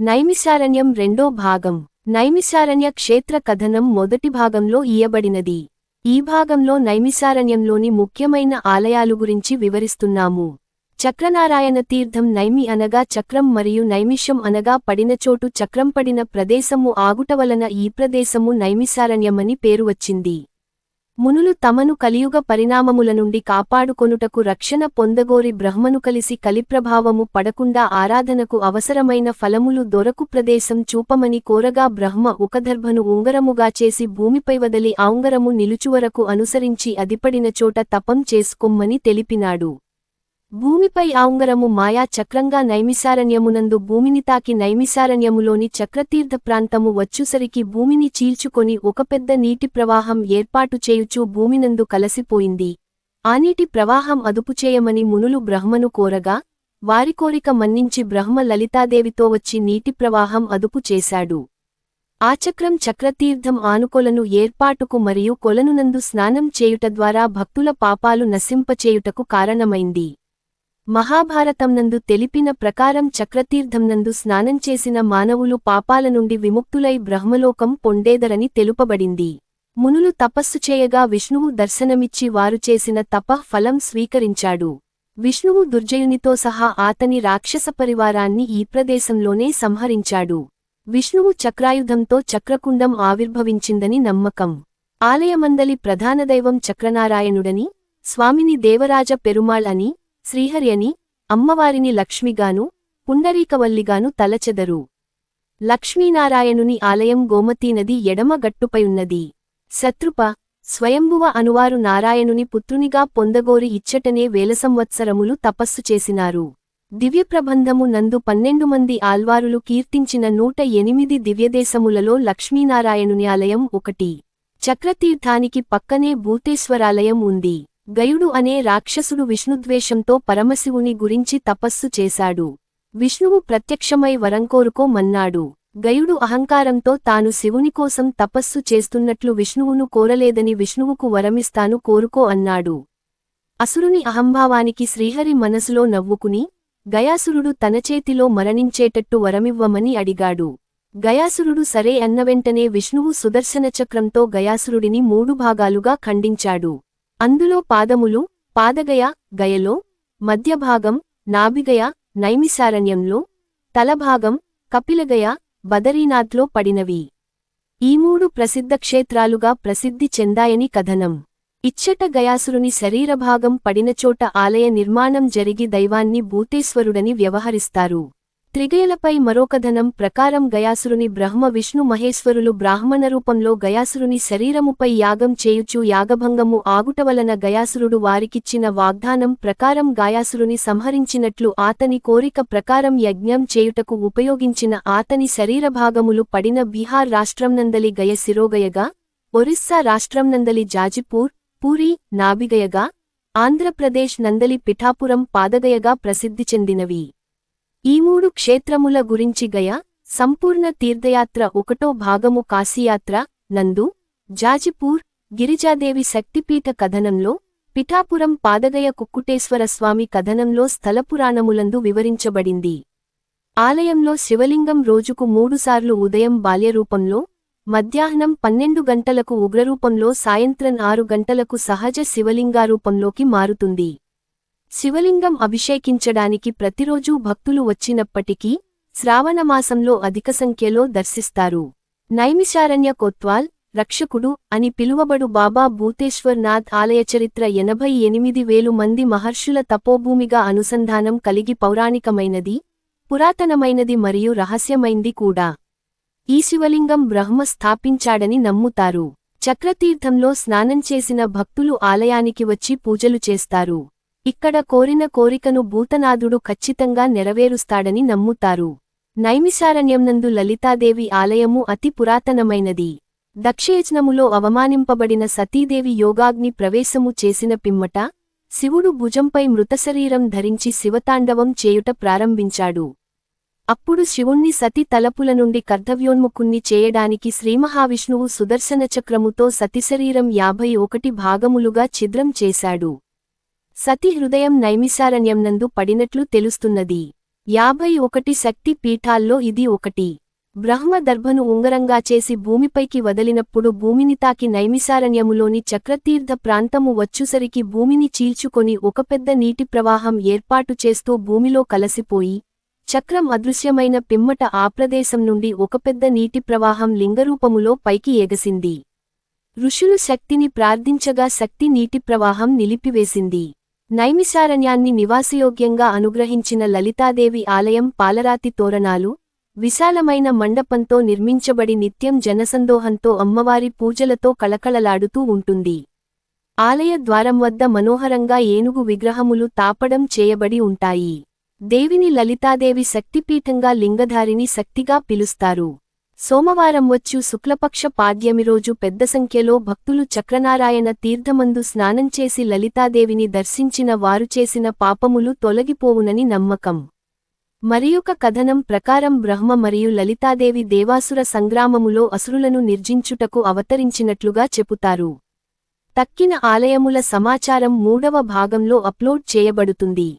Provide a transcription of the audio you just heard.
నైమిశారణ్యం రెండో భాగం. నైమిశారణ్య క్షేత్ర కథనం మొదటి భాగంలో ఇయ్యబడినది. ఈ భాగంలో నైమిశారణ్యంలోని ముఖ్యమైన ఆలయాలు గురించి వివరిస్తున్నాము. చక్రనారాయణ తీర్థం నైమి అనగా చక్రం మరియు నైమిషం అనగా పడిన చోటు చక్రం పడిన ప్రదేశము ఆగుట వలన ఈ ప్రదేశము నైమిశారణ్యమని పేరు వచ్చింది. మునులు తమను కలియుగ పరిణామముల నుండి కాపాడుకొనుటకు రక్షణ పొందగోరి బ్రహ్మను కలిసి కలిప్రభావము పడకుండా ఆరాధనకు అవసరమైన ఫలములు దొరకు ప్రదేశం చూపమని కోరగా బ్రహ్మ ఒకదర్భను ఉంగరముగా చేసి భూమిపై వదలి ఆ ఉంగరము నిలుచువరకు అనుసరించి అదిపడిన చోట తపం చేసుకొమ్మని తెలిపినాడు. భూమిపై ఆ మాయా చక్రంగా నైమిసారణ్యమునందు భూమిని తాకి నైమిసారణ్యములోని చక్రతీర్థ ప్రాంతము వచ్చుసరికి భూమిని చీల్చుకొని ఒక పెద్ద నీటి ప్రవాహం ఏర్పాటు చేయుచూ భూమినందు కలసిపోయింది. ఆ నీటి ప్రవాహం అదుపుచేయమని మునులు బ్రహ్మను కోరగా వారి కోరిక మన్నించి బ్రహ్మ లలితాదేవితో వచ్చి నీటి ప్రవాహం అదుపు చేశాడు. ఆ చక్రం చక్రతీర్థం ఆనుకొలను ఏర్పాటుకు మరియు కొలనునందు స్నానం చేయుట ద్వారా భక్తుల పాపాలు నశింపచేయుటకు కారణమైంది. మహాభారతంనందు తెలిపిన ప్రకారం చక్రతీర్థంనందు స్నానం చేసిన మానవులు పాపాల నుండి విముక్తులై బ్రహ్మలోకం పొండేదరని తెలుపబడింది. మునులు తపస్సు చేయగా విష్ణువు దర్శనమిచ్చి వారు చేసిన తపః ఫలం స్వీకరించాడు. విష్ణువు దుర్జయునితో సహా ఆతని రాక్షస పరివారాన్ని ఈ ప్రదేశంలోనే సంహరించాడు. విష్ణువు చక్రాయుధంతో చక్రకుండం ఆవిర్భవించిందని నమ్మకం. ఆలయమందలి ప్రధానదైవం చక్రనారాయణుడని స్వామిని దేవరాజ పెరుమాళ్ అని శ్రీహరి అని అమ్మవారిని లక్ష్మిగాను పుండరీకవల్లిగాను తలచెదరు. లక్ష్మీనారాయణుని ఆలయం గోమతీనది ఎడమగట్టుపైయున్నది శత్రుప స్వయంభువ అనువారు నారాయణుని పుత్రునిగా పొందగోరి ఇచ్చటనే వేల సంవత్సరములు తపస్సు చేసినారు. దివ్యప్రబంధము నందు పన్నెండు మంది ఆల్వారులు కీర్తించిన నూట ఎనిమిది దివ్యదేశములలో లక్ష్మీనారాయణుని ఆలయం ఒకటి. చక్రతీర్థానికి పక్కనే భూతేశ్వరాలయం ఉంది. గయుడు అనే రాక్షసుడు విష్ణుద్వేషంతో పరమశివుని గురించి తపస్సు చేశాడు. విష్ణువు ప్రత్యక్షమై వరంకోరుకోమన్నాడు గయుడు అహంకారంతో తాను శివుని కోసం తపస్సు చేస్తున్నట్లు విష్ణువును కోరలేదని విష్ణువుకు వరమిస్తాను కోరుకో అన్నాడు. అసురుని అహంభావానికి శ్రీహరి మనసులో నవ్వుకుని గయాసురుడు తన చేతిలో మరణించేటట్టు వరమివ్వమని అడిగాడు. గయాసురుడు సరే అన్న వెంటనే విష్ణువు సుదర్శనచక్రంతో గయాసురుడిని మూడు భాగాలుగా ఖండించాడు. అందులో పాదములు పాదగయ గయలో మధ్యభాగం నాభిగయ నైమిసారణ్యంలో తలభాగం కపిలగయ బదరీనాథ్లో పడినవి. ఈ మూడు ప్రసిద్ధ క్షేత్రాలుగా ప్రసిద్ధి చెందాయని కథనం. ఇచ్చట గయాసురుని శరీరభాగం పడినచోట ఆలయ నిర్మాణం జరిగి దైవాన్ని భూతేశ్వరుడని వ్యవహరిస్తారు. త్రిగయలపై మరోకధనం ప్రకారం గయాసురుని బ్రహ్మ విష్ణు మహేశ్వరులు బ్రాహ్మణ రూపంలో గయాసురుని శరీరముపై యాగం చేయుచు యాగభంగము ఆగుటవలన గయాసురుడు వారికిచ్చిన వాగ్దానం ప్రకారం గాయాసురుని సంహరించినట్లు ఆతని కోరిక ప్రకారం యజ్ఞం చేయుటకు ఉపయోగించిన ఆతని శరీరభాగములు పడిన బీహార్ రాష్ట్రంనందలి గయ శిరోగయగా ఒరిస్సా రాష్ట్రంనందలి జాజిపూర్ పూరి నాభిగయగా ఆంధ్రప్రదేశ్ నందలి పిఠాపురం పాదగయగా ప్రసిద్ధి చెందినవి. ఈ మూడు క్షేత్రముల గురించి గయ సంపూర్ణ తీర్థయాత్ర ఒకటో భాగము కాశీయాత్ర నందు జాజిపూర్ గిరిజాదేవి శక్తిపీఠ కథనంలో పిఠాపురం పాదగయ కుక్కుటేశ్వర స్వామి కథనంలో స్థలపురాణములందు వివరించబడింది. ఆలయంలో శివలింగం రోజుకు మూడుసార్లు ఉదయం బాల్యరూపంలో మధ్యాహ్నం పన్నెండు గంటలకు ఉగ్రరూపంలో సాయంత్రం ఆరు గంటలకు సహజ శివలింగారూపంలోకి మారుతుంది. శివలింగం అభిషేకించడానికి ప్రతిరోజూ భక్తులు వచ్చినప్పటికీ శ్రావణమాసంలో అధిక సంఖ్యలో దర్శిస్తారు. నైమిషారణ్య కొత్వాల్ రక్షకుడు అని పిలువబడు బాబా భూతేశ్వర్ నాథ్ ఆలయ చరిత్ర ఎనభై ఎనిమిది వేలు మంది మహర్షుల తపోభూమిగా అనుసంధానం కలిగి పౌరాణికమైనది పురాతనమైనది మరియు రహస్యమైంది కూడా. ఈ శివలింగం బ్రహ్మ స్థాపించాడని నమ్ముతారు. చక్రతీర్థంలో స్నానం చేసిన భక్తులు ఆలయానికి వచ్చి పూజలు చేస్తారు. ఇక్కడ కోరిన కోరికను భూతనాథుడు ఖచ్చితంగా నెరవేరుస్తాడని నమ్ముతారు. నైమిషారణ్యంనందు లలితాదేవి ఆలయము అతి పురాతనమైనది. దక్షయజ్ఞములో అవమానింపబడిన సతీదేవి యోగాగ్ని ప్రవేశము చేసిన పిమ్మట శివుడు భుజంపై మృతశరీరం ధరించి శివతాండవం చేయుట ప్రారంభించాడు. అప్పుడు శివుణ్ణి సతి తలపుల నుండి కర్తవ్యోన్ముఖుణ్ణి చేయడానికి శ్రీమహావిష్ణువు సుదర్శనచక్రముతో సతిశరీరం యాభై ఒకటి భాగములుగా ఛిద్రం చేశాడు. సతి హృదయం నైమిసారణ్యంనందు పడినట్లు తెలుస్తున్నది. యాభై ఒకటి శక్తి పీఠాల్లో ఇది ఒకటి. బ్రహ్మదర్భను ఉంగరంగా చేసి భూమిపైకి వదలినప్పుడు భూమిని తాకి నైమిసారణ్యములోని చక్రతీర్థ ప్రాంతము వచ్చుసరికి భూమిని చీల్చుకొని ఒక పెద్ద నీటి ప్రవాహం ఏర్పాటు చేస్తూ భూమిలో కలసిపోయి చక్రం అదృశ్యమైన పిమ్మట ఆ ప్రదేశం నుండి ఒక పెద్ద నీటి ప్రవాహం లింగరూపములో పైకి ఎగసింది. ఋషులు శక్తిని ప్రార్థించగా శక్తి నీటి ప్రవాహం నిలిపివేసింది. నైమిశారణ్యాన్ని నివాసయోగ్యంగా అనుగ్రహించిన లలితాదేవి ఆలయం పాలరాతి తోరణాలు విశాలమైన మండపంతో నిర్మించబడి నిత్యం జనసందోహంతో అమ్మవారి పూజలతో కళకళలాడుతూ ఉంటుంది. ఆలయ ద్వారం వద్ద మనోహరంగా ఏనుగు విగ్రహములు తాపడం చేయబడి ఉంటాయి. దేవిని లలితాదేవి శక్తిపీఠంగా లింగధారిని శక్తిగా పిలుస్తారు. సోమవారం వచ్చు శుక్లపక్ష పాడ్యమి రోజు పెద్ద సంఖ్యలో భక్తులు చక్రనారాయణ తీర్థమందు స్నానం చేసి లలితాదేవిని దర్శించిన వారు చేసిన పాపములు తొలగిపోవునని నమ్మకం. మరియొక కథనం ప్రకారం బ్రహ్మ మరియు లలితాదేవి దేవాసుర సంగ్రామములో అసురులను నిర్జించుటకు అవతరించినట్లుగా చెపుతారు. తక్కిన ఆలయముల సమాచారం మూడవ భాగంలో అప్లోడ్ చేయబడుతుంది.